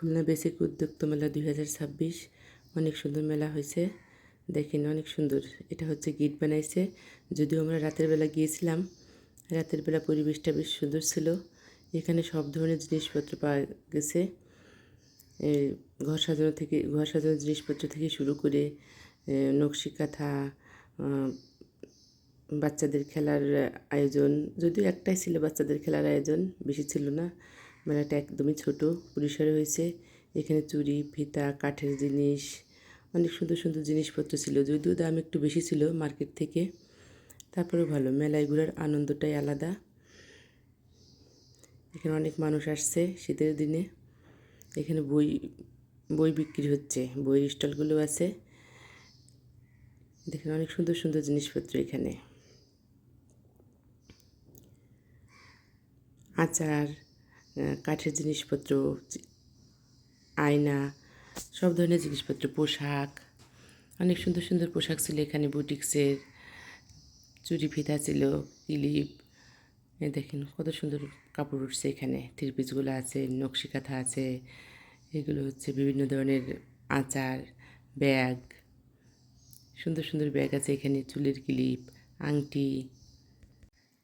Khulna basic উদ্যোক্তা মেলা দুই হাজার ছাব্বিশ। অনেক সুন্দর মেলা হয়েছে। দেখেন, অনেক সুন্দর। এটা হচ্ছে গিট বানাইছে। যদিও আমরা রাতের বেলা গিয়েছিলাম, রাতের বেলা পরিবেশটা বেশ সুন্দর ছিল। এখানে সব ধরনের জিনিসপত্র পাওয়া গেছে। ঘর সাজানো থেকে, ঘর সাজানোর জিনিসপত্র থেকে শুরু করে নকশি কাঁথা বাচ্চাদের খেলার আয়োজন। যদিও একটাই ছিল বাচ্চাদের খেলার আয়োজন, বেশি ছিল না। মেলাটা একদমই ছোট পরিসরে হয়েছে। এখানে চুড়ি ফিতা, কাঠের জিনিস, অনেক সুন্দর সুন্দর জিনিসপত্র ছিল। যদিও দাম একটু বেশি ছিল মার্কেট থেকে তারপরে ভালো। মেলায় ঘোরার আনন্দটাই আলাদা। এখানে অনেক মানুষ আসছে শীতের দিনে। এখানে বই বই বিক্রি হচ্ছে, বইয়ের স্টলগুলো আছে। দেখেন অনেক সুন্দর সুন্দর জিনিসপত্র এখানে। আচার কাঠের জিনিসপত্র, আয়না, সব ধরনের জিনিসপত্র, পোশাক, অনেক সুন্দর সুন্দর পোশাক ছিল এখানে বুটিক্সের। চুরি ফিতা ছিল, ক্লিপ। দেখেন কত সুন্দর কাপড় উঠছে এখানে। থ্রিপিসগুলো আছে, নকশি কাঁথা আছে, এগুলো হচ্ছে বিভিন্ন ধরনের আচার, ব্যাগ। সুন্দর সুন্দর ব্যাগ আছে এখানে, চুলের ক্লিপ, আংটি,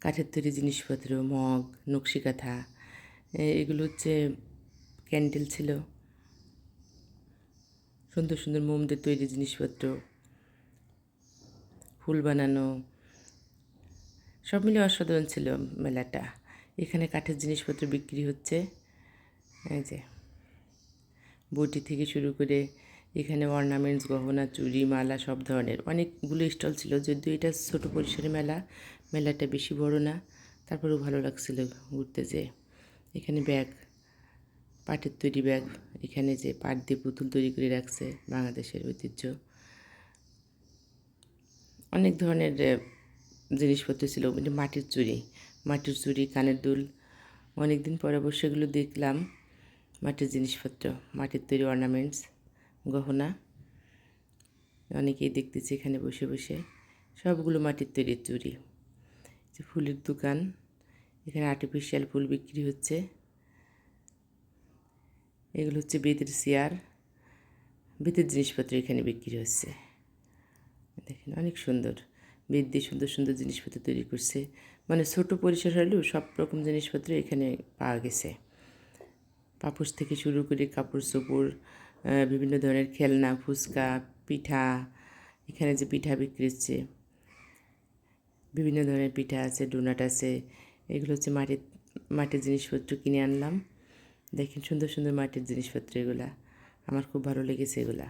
কাঠের তৈরি জিনিসপত্র, মগ, নকশি কাঁথা। এগুলো হচ্ছে ক্যান্ডেল ছিল। সুন্দর সুন্দর মোমদের তৈরি জিনিসপত্র, ফুল বানানো, সব মিলে অসাধারণ ছিল মেলাটা। এখানে কাঠের জিনিসপত্র বিক্রি হচ্ছে। এই যে, বটি থেকে শুরু করে এখানে অর্নামেন্টস, গহনা, চুড়ি, মালা, সব ধরনের। অনেকগুলো স্টল ছিল, যদিও এটা ছোট পরিসরে মেলা, মেলাটা বেশি বড় না, তারপরেও ভালো লাগছিল ঘুরতে যে এখানে ব্যাগ, পাটের তৈরি ব্যাগ, এখানে যে পাট দিয়ে পুতুল তৈরি করে রাখছে বাংলাদেশের ঐতিহ্য। অনেক ধরনের জিনিসপত্র ছিল মাটির চুড়ি মাটির চুড়ি, কানের দুল। অনেক দিন পরে অবশ্য এগুলো দেখলাম, মাটির জিনিসপত্র, মাটির তৈরি অর্নামেন্টস গহনা। অনেকেই দেখতেছি এখানে বসে বসে, সবগুলো মাটির তৈরি চুড়ি। যে ফুলের দোকান আর্টিফিশিয়াল ফুল বিক্রি হচ্ছে। এগুলো হচ্ছে বেতের চেয়ার। বেতের জিনিসপত্র এখানে বিক্রি হচ্ছে। দেখেন, অনেক সুন্দর। বেত দিয়ে সুন্দর সুন্দর জিনিসপত্র তৈরি করছে। মানে ছোট পরিসর হলেও সব রকম জিনিসপত্র এখানে পাওয়া গেছে। পাপোশ থেকে শুরু করে কাপড় চোপড় বিভিন্ন ধরনের খেলনা, ফুচকা, পিঠা, এখানে যে পিঠা বিক্রি হচ্ছে, বিভিন্ন ধরনের পিঠা আছে, ডোনাট আছে এগুলো হচ্ছে মাটির মাটির জিনিসপত্র কিনে আনলাম। দেখেন সুন্দর সুন্দর মাটির জিনিসপত্র এগুলা। আমার খুব ভালো লেগেছে এগুলা।